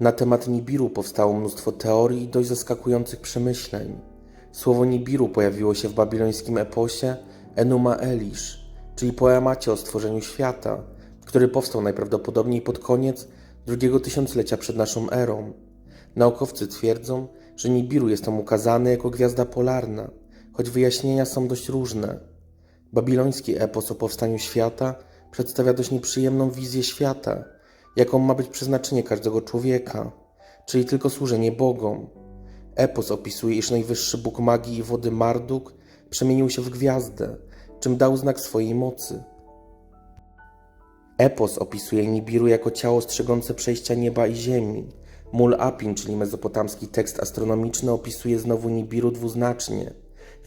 Na temat Nibiru powstało mnóstwo teorii i dość zaskakujących przemyśleń. Słowo Nibiru pojawiło się w babilońskim eposie Enuma Elish, czyli poemacie o stworzeniu świata, który powstał najprawdopodobniej pod koniec drugiego tysiąclecia przed naszą erą. Naukowcy twierdzą, że Nibiru jest tam ukazany jako gwiazda polarna, choć wyjaśnienia są dość różne. Babiloński epos o powstaniu świata przedstawia dość nieprzyjemną wizję świata, jaką ma być przeznaczenie każdego człowieka, czyli tylko służenie Bogom. Epos opisuje, iż najwyższy Bóg magii i wody Marduk przemienił się w gwiazdę, czym dał znak swojej mocy. Epos opisuje Nibiru jako ciało strzegące przejścia nieba i ziemi. Mul Apin, czyli mezopotamski tekst astronomiczny, opisuje znowu Nibiru dwuznacznie.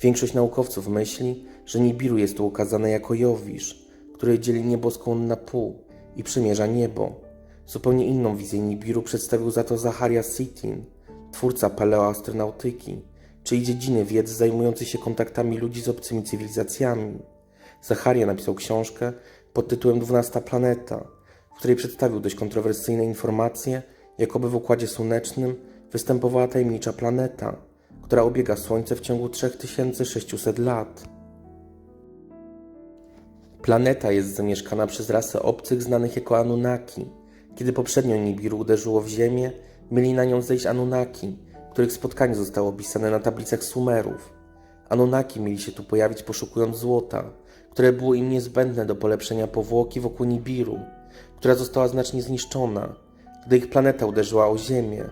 Większość naukowców myśli, że Nibiru jest tu ukazane jako Jowisz, który dzieli nieboską na pół i przymierza niebo. Zupełnie inną wizję Nibiru przedstawił za to Zacharia Sittin, twórca paleoastronautyki, czyli dziedziny wiedzy zajmującej się kontaktami ludzi z obcymi cywilizacjami. Zacharia napisał książkę pod tytułem Dwunasta planeta, w której przedstawił dość kontrowersyjne informacje, jakoby w Układzie Słonecznym występowała tajemnicza planeta, która obiega Słońce w ciągu 3600 lat. Planeta jest zamieszkana przez rasę obcych znanych jako Anunnaki. Kiedy poprzednio Nibiru uderzyło w Ziemię, mieli na nią zejść Anunnaki, których spotkanie zostało opisane na tablicach Sumerów. Anunnaki mieli się tu pojawić poszukując złota, które było im niezbędne do polepszenia powłoki wokół Nibiru, która została znacznie zniszczona, gdy ich planeta uderzyła o Ziemię.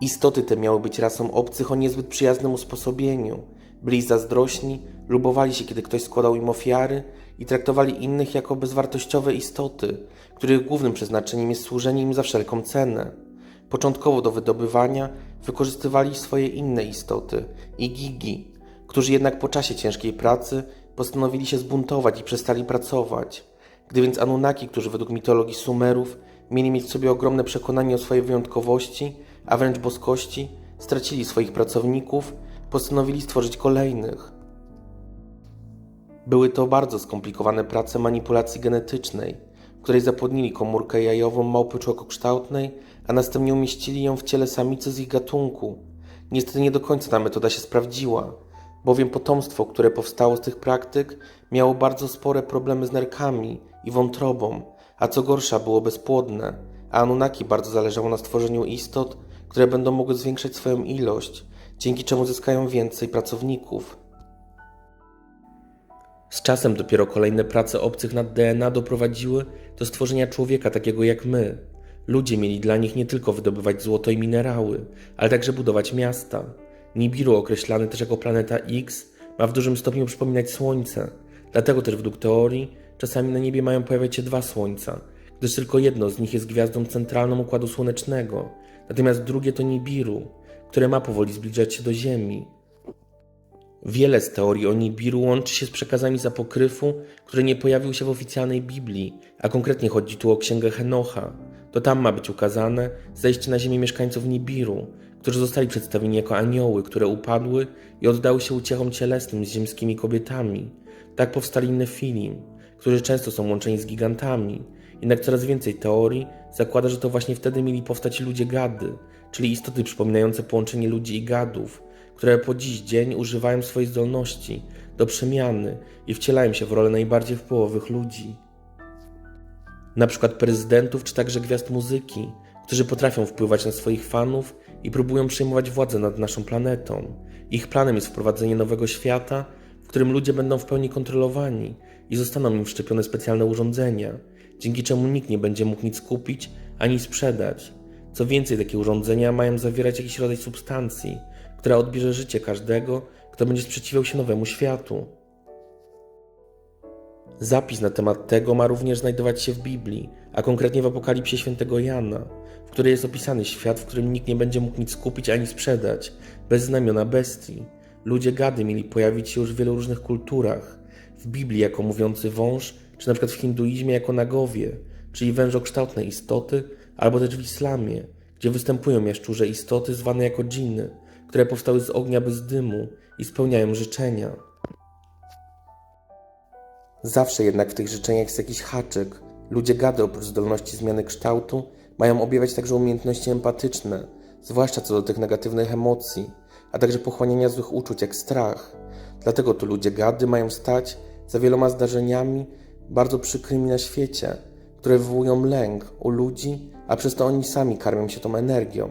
Istoty te miały być rasą obcych o niezbyt przyjaznym usposobieniu. Byli zazdrośni, lubowali się, kiedy ktoś składał im ofiary i traktowali innych jako bezwartościowe istoty, których głównym przeznaczeniem jest służenie im za wszelką cenę. Początkowo do wydobywania wykorzystywali swoje inne istoty i gigi, którzy jednak po czasie ciężkiej pracy postanowili się zbuntować i przestali pracować. Gdy więc Anunnaki, którzy według mitologii Sumerów mieli mieć w sobie ogromne przekonanie o swojej wyjątkowości, a wręcz boskości, stracili swoich pracowników, postanowili stworzyć kolejnych. Były to bardzo skomplikowane prace manipulacji genetycznej, w której zapłodnili komórkę jajową małpy człokokształtnej, a następnie umieścili ją w ciele samicy z ich gatunku. Niestety nie do końca ta metoda się sprawdziła, bowiem potomstwo, które powstało z tych praktyk, miało bardzo spore problemy z nerkami i wątrobą, a co gorsza było bezpłodne, a Anunnaki bardzo zależało na stworzeniu istot, które będą mogły zwiększać swoją ilość, dzięki czemu zyskają więcej pracowników. Z czasem dopiero kolejne prace obcych nad DNA doprowadziły do stworzenia człowieka takiego jak my. Ludzie mieli dla nich nie tylko wydobywać złoto i minerały, ale także budować miasta. Nibiru, określany też jako planeta X, ma w dużym stopniu przypominać Słońce. Dlatego też według teorii czasami na niebie mają pojawiać się dwa Słońca, gdyż tylko jedno z nich jest gwiazdą centralną Układu Słonecznego, natomiast drugie to Nibiru, które ma powoli zbliżać się do Ziemi. Wiele z teorii o Nibiru łączy się z przekazami z apokryfu, który nie pojawił się w oficjalnej Biblii, a konkretnie chodzi tu o księgę Henocha. To tam ma być ukazane zejście na ziemię mieszkańców Nibiru, którzy zostali przedstawieni jako anioły, które upadły i oddały się uciechom cielesnym z ziemskimi kobietami. Tak powstali Nefilim, którzy często są łączeni z gigantami. Jednak coraz więcej teorii zakłada, że to właśnie wtedy mieli powstać ludzie gady, czyli istoty przypominające połączenie ludzi i gadów, które po dziś dzień używają swojej zdolności do przemiany i wcielają się w rolę najbardziej wpływowych ludzi. Na przykład prezydentów czy także gwiazd muzyki, którzy potrafią wpływać na swoich fanów i próbują przejmować władzę nad naszą planetą. Ich planem jest wprowadzenie nowego świata, w którym ludzie będą w pełni kontrolowani i zostaną im wszczepione specjalne urządzenia, dzięki czemu nikt nie będzie mógł nic kupić ani sprzedać. Co więcej, takie urządzenia mają zawierać jakiś rodzaj substancji, która odbierze życie każdego, kto będzie sprzeciwiał się nowemu światu. Zapis na temat tego ma również znajdować się w Biblii, a konkretnie w Apokalipsie świętego Jana, w której jest opisany świat, w którym nikt nie będzie mógł nic kupić ani sprzedać, bez znamiona bestii. Ludzie gady mieli pojawić się już w wielu różnych kulturach. W Biblii jako mówiący wąż, czy na przykład w hinduizmie jako nagowie, czyli wężokształtne istoty, albo też w islamie, gdzie występują jaszczurze istoty zwane jako dżinny, które powstały z ognia bez dymu i spełniają życzenia. Zawsze jednak w tych życzeniach jest jakiś haczyk. Ludzie gady oprócz zdolności zmiany kształtu Mają objawiać także umiejętności empatyczne, zwłaszcza co do tych negatywnych emocji, a także pochłaniania złych uczuć jak strach. Dlatego to ludzie gady mają stać za wieloma zdarzeniami bardzo przykrymi na świecie, które wywołują lęk u ludzi, a przez to oni sami karmią się tą energią.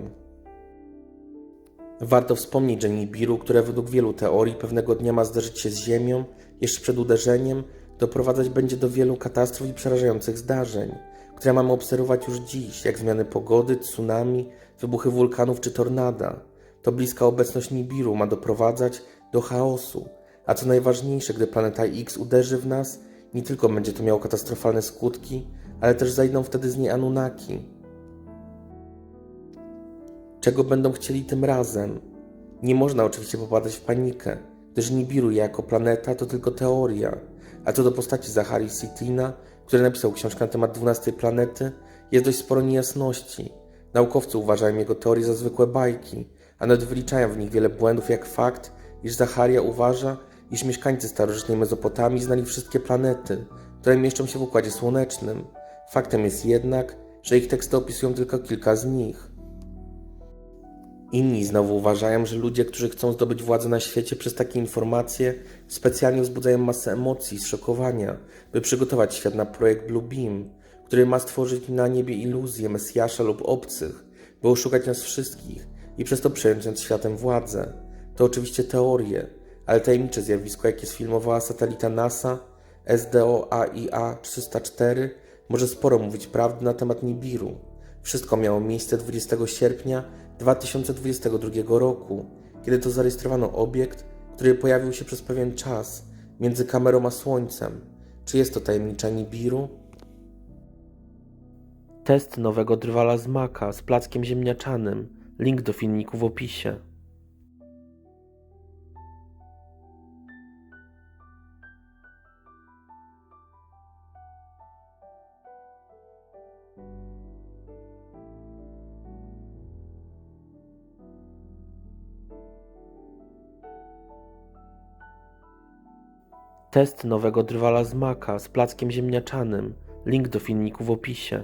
Warto wspomnieć, że Nibiru, które według wielu teorii pewnego dnia ma zderzyć się z Ziemią, jeszcze przed uderzeniem, doprowadzać będzie do wielu katastrof i przerażających zdarzeń, które mamy obserwować już dziś, jak zmiany pogody, tsunami, wybuchy wulkanów czy tornada. To bliska obecność Nibiru ma doprowadzać do chaosu, a co najważniejsze, gdy planeta X uderzy w nas, nie tylko będzie to miało katastrofalne skutki, ale też zajdą wtedy z niej Anunnaki, Czego będą chcieli tym razem? Nie można oczywiście popadać w panikę, gdyż Nibiru jako planeta to tylko teoria. A co do postaci Zachary Sitina, który napisał książkę na temat 12 planety, jest dość sporo niejasności. Naukowcy uważają jego teorie za zwykłe bajki, a nawet wyliczają w nich wiele błędów, jak fakt, iż Zacharia uważa, iż mieszkańcy starożytnej Mezopotamii znali wszystkie planety, które mieszczą się w Układzie Słonecznym. Faktem jest jednak, że ich teksty opisują tylko kilka z nich. Inni znowu uważają, że ludzie, którzy chcą zdobyć władzę na świecie przez takie informacje, specjalnie wzbudzają masę emocji, zszokowania, by przygotować świat na projekt Blue Beam, który ma stworzyć na niebie iluzję Mesjasza lub obcych, by oszukać nas wszystkich i przez to przejąć nad światem władzę. To oczywiście teorie, ale tajemnicze zjawisko, jakie sfilmowała satelita NASA SDO AIA 304, może sporo mówić prawdy na temat Nibiru. Wszystko miało miejsce 20 sierpnia 2022 roku, kiedy to zarejestrowano obiekt, który pojawił się przez pewien czas między kamerą a Słońcem. Czy jest to tajemnicza Nibiru? Test nowego drwala z Maka z plackiem ziemniaczanym. Link do filmiku w opisie. Test nowego drwala z Maka z plackiem ziemniaczanym. Link do filmiku w opisie.